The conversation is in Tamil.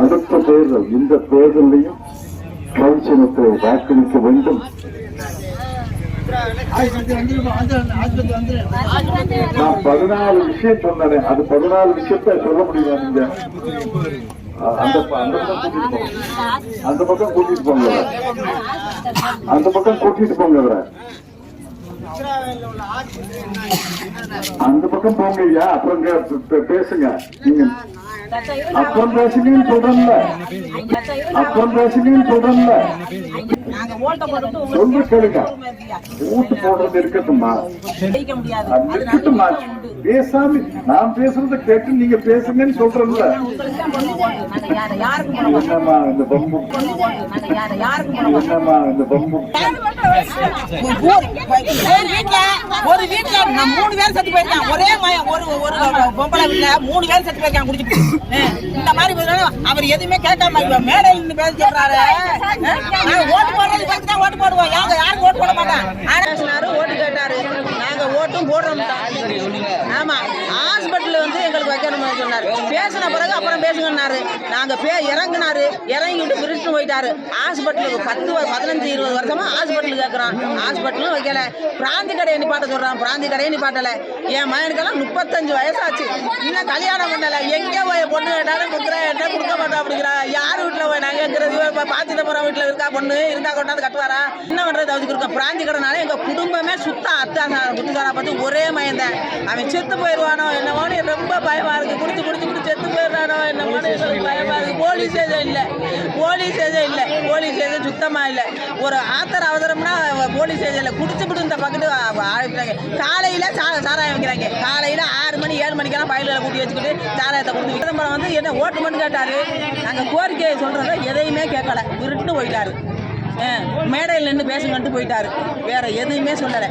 அடுத்த தேர்தல் இந்த தேர்தலையும் கவுன்சிலத்தை வாக்களிக்க வேண்டும். நான் பதினாலு விஷயம் சொன்னேன். அது பதினாலு விஷயத்த சொல்ல முடியுமா நீங்க? அந்த அந்த பக்கம் கூட்டிட்டு போங்க. அந்த பக்கம் கூட்டிட்டு போங்க. அந்த பக்கம் கூட்டிட்டு போங்க. அந்த பக்கம் போங்க ஐயா. அப்புறம் பேசுங்க. நீங்க அப்புறம் பேசுங்கன்னு சொல்றேன்ல அப்புறம் பேசுங்கன்னு சொல்றேன்ல நாங்க ஓட்ட சொல்லு கேளுங்க. ஊட்டு போடுறது இருக்கட்டும்மா ஜெயிக்க அது பேசாம நான் பேசுறத கேட்டு நீங்க பேசுங்கன்னு சொல்றேன்ல. உங்களுக்கு என்னம்மா இந்த பொம்பு யாருக்கும் என்னம்மா இந்த பொம்பு ஒரு வீட்டுல மூணு பேர் செத்து போயிருக்கேன். ஒரே ஒரு ஒரு பொம்பளை வீட்ல மூணு பேர் செத்து போயிருக்காங்க குடிச்சிட்டு. இந்த மாதிரி அவர் எதுவுமே கேட்காம மேடையில் நின்னு பேச சொல்றாரு நாங்க ஓட்டு போடுறது பார்த்து தான் ஓட்டு போடுவோம். யாங்க ஓட்டு போட மாட்டோம் ஆனாரு ஓட்டு கேட்டாரு. நாங்க ஓட்டும் போடுறோம். ஆமா ஹாஸ்பிட்டல் வந்து எங்களுக்கு வைக்கணும்னு சொன்னாரு. பேசின பிறகு அப்புறம் பேசுங்கன்னாரு. நாங்க பே இறங்குனாரு. இறங்கிட்டு ஹாஸ்பிட்டல் போயிட்டாரு. ஹாஸ்பிட்டலுக்கு பத்து பதினஞ்சு இருபது வருஷமா ஹாஸ்பிட்டல் கேட்குறான் ஹாஸ்பிட்டலும் வைக்கல. பிராந்தி கடையை நிப்பாட்ட சொல்றான். பிராந்தி கடையை நிப்பாட்டல. என் மகனுக்கெல்லாம் முப்பத்தஞ்சு வயசாச்சு. இன்னும் கல்யாணம் பண்ணல? எங்கே போய் பொண்ணு கேட்டாலும் கொடுக்குறேன் என்ன கொடுக்க மாட்டோம் அப்படிங்கிறா. யார் வீட்டில் போய் நாங்கள் இருக்கிறது பாத்திர போகிற வீட்டில் இருக்கா பொண்ணு? இருந்தா கொண்டாந்து கட்டுவாரா? என்ன பண்ணுறது அவருக்கு இருக்கோம் பிராந்தி கடைனால எங்கள் குடும்பமே சுத்த அத்தா குத்துக்காரா பார்த்து ஒரே மயந்தேன். அவன் செத்து போயிடுவானோ என்னவோன்னு ரொம்ப பயமா இருக்கு. செத்து போயிடுறானோ என்னமோன்னு போலீஸ் எதுவும் இல்லை. போலீஸ் எதுவும் இல்லை. போலீஸ் எதுவும் சுத்தமாக இல்லை. ஒரு ஆத்தர் அவசரம்னா போலீஸ் ஸ்டேஷன்ல குடிச்சுக்கிட்டு இந்த பக்கத்து ஆரம்பிக்கிறாங்க காலையில் சா- சாராயம் வைக்கிறாங்க. காலையில் ஆறு மணி ஏழு மணிக்கெல்லாம் பயில கூட்டி வச்சுக்கிட்டு சாராயத்தை கொடுத்து விளம்பரம் வந்து என்ன ஓட்டு மட்டும் கேட்டார். நாங்கள் கோரிக்கையை சொல்கிறத எதையுமே கேட்கல. விருட்டு போயிட்டார். மேடையில் நின்று பேசுங்கன்ட்டு போயிட்டார். வேற எதுவுமே சொல்லலை.